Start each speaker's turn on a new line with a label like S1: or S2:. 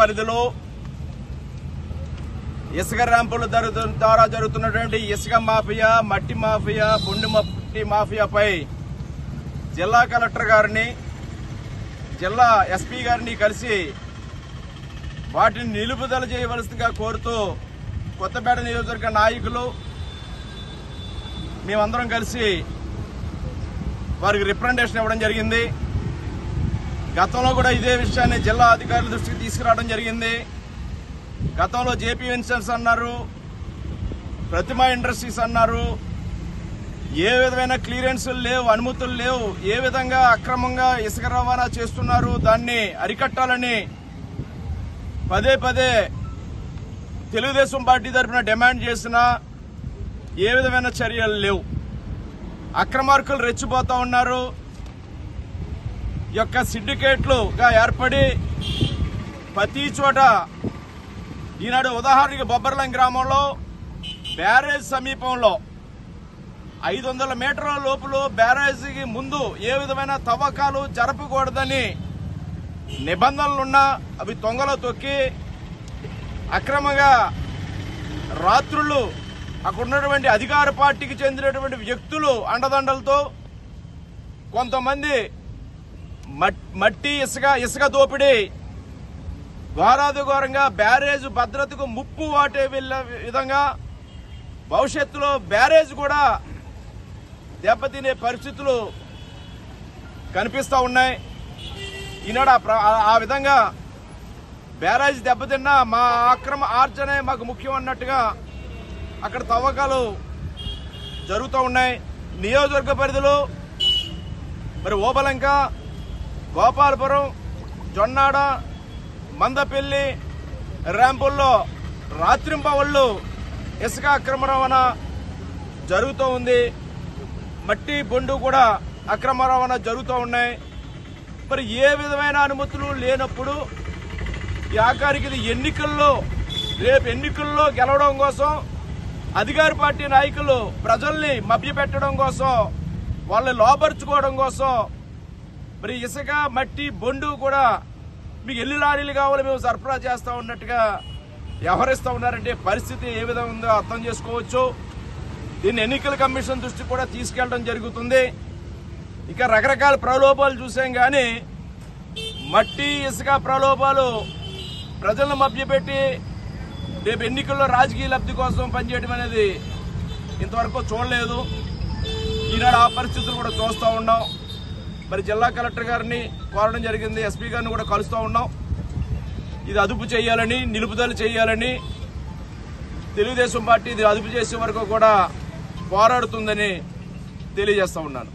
S1: పరిధిలో ఇసుక ర్యాంపుల ద్వారా జరుగుతున్నటువంటి ఇసుక మాఫియా మట్టి మాఫియా బొండు మట్టి మాఫియాపై జిల్లా కలెక్టర్ గారిని జిల్లా ఎస్పీ గారిని కలిసి వాటిని నిలుపుదల చేయవలసిందిగా కోరుతూ కొత్తపేట నియోజకవర్గ నాయకులు మేమందరం కలిసి వారికి రిప్రజెంటేషన్ ఇవ్వడం జరిగింది. గతంలో కూడా ఇదే విషయాన్ని జిల్లా అధికారుల దృష్టికి తీసుకురావడం జరిగింది. గతంలో జేపీ ఇన్సూరెన్స్ అన్నారు ప్రతిమా ఇండస్ట్రీస్ అన్నారు. ఏ విధమైన క్లియరెన్సులు లేవు అనుమతులు లేవు. ఏ విధంగా అక్రమంగా ఇసుక రవాణా చేస్తున్నారు దాన్ని అరికట్టాలని పదే పదే తెలుగుదేశం పార్టీ తరఫున డిమాండ్ చేసినా ఏ విధమైన చర్యలు లేవు. అక్రమార్కులు రెచ్చిపోతూ ఉన్నారు. యొక్క సిండికేట్లుగా ఏర్పడి ప్రతి చోట ఈనాడు ఉదాహరణకి బొబ్బర్లం గ్రామంలో బ్యారేజ్ సమీపంలో ఐదు వందల మీటర్ల లోపులు బ్యారేజీకి ముందు ఏ విధమైన తవ్వకాలు జరపకూడదని నిబంధనలున్నా అవి తొంగలో తొక్కి అక్రమంగా రాత్రులు అక్కడ ఉన్నటువంటి అధికార పార్టీకి చెందినటువంటి వ్యక్తులు అండదండలతో కొంతమంది మట్టి ఇసుక ఇసుక దోపిడీ. ఘోరాది ఘోరంగా బ్యారేజ్ భద్రతకు ముప్పు వాటే వెళ్ళే విధంగా భవిష్యత్తులో బ్యారేజ్ కూడా దెబ్బతినే పరిస్థితులు కనిపిస్తూ ఉన్నాయి. ఈనాడు ఆ ప్ర- ఆ- విధంగా బ్యారేజ్ దెబ్బతిన్నా మా ఆక్రమ ఆర్జనే మాకు ముఖ్యం అన్నట్టుగా అక్కడ తవ్వకాలు జరుగుతూ ఉన్నాయి. నియోజకవర్గ పరిధిలో మరి ఓబలంక గోపాలపురం జొన్నాడ మందపల్లి ర్యాంపుల్లో రాత్రింపవళ్ళు ఇసుక అక్రమ రవాణా జరుగుతూ ఉంది. మట్టి బొండు కూడా అక్రమ రవాణా జరుగుతూ ఉన్నాయి. మరి ఏ విధమైన అనుమతులు లేనప్పుడు ఈ ఆఖరికి ఎన్నికల్లో రేపు ఎన్నికల్లో గెలవడం కోసం అధికార పార్టీ నాయకులు ప్రజల్ని మభ్యపెట్టడం కోసం వాళ్ళని లోపరుచుకోవడం కోసం మరి ఇసుక మట్టి బొండు కూడా మీకు ఎల్లు లారీలు కావాలి మేము సరఫరా చేస్తా ఉన్నట్టుగా వ్యవహరిస్తూ ఉన్నారంటే పరిస్థితి ఏ విధంగా ఉందో అర్థం చేసుకోవచ్చు. దీన్ని ఎన్నికల కమిషన్ దృష్టి కూడా తీసుకెళ్ళడం జరుగుతుంది. ఇక రకరకాల ప్రలోభాలు చూసాం కానీ మట్టి ఇసుక ప్రలోభాలు ప్రజలను మభ్యపెట్టి రేపు ఎన్నికల్లో రాజకీయ లబ్ధి కోసం పనిచేయడం అనేది ఇంతవరకు చూడలేదు. ఈనాడు ఆ పరిస్థితులు కూడా చూస్తూ ఉన్నాం. మరి జిల్లా కలెక్టర్ గారిని కోరడం జరిగింది. ఎస్పీ గారిని కూడా కలుస్తూ ఉన్నాం. ఇది అదుపు చేయాలని నిలుపుదల చేయాలని తెలుగుదేశం పార్టీ ఇది అదుపు చేసే వరకు కూడా పోరాడుతుందని తెలియజేస్తా ఉన్నాను.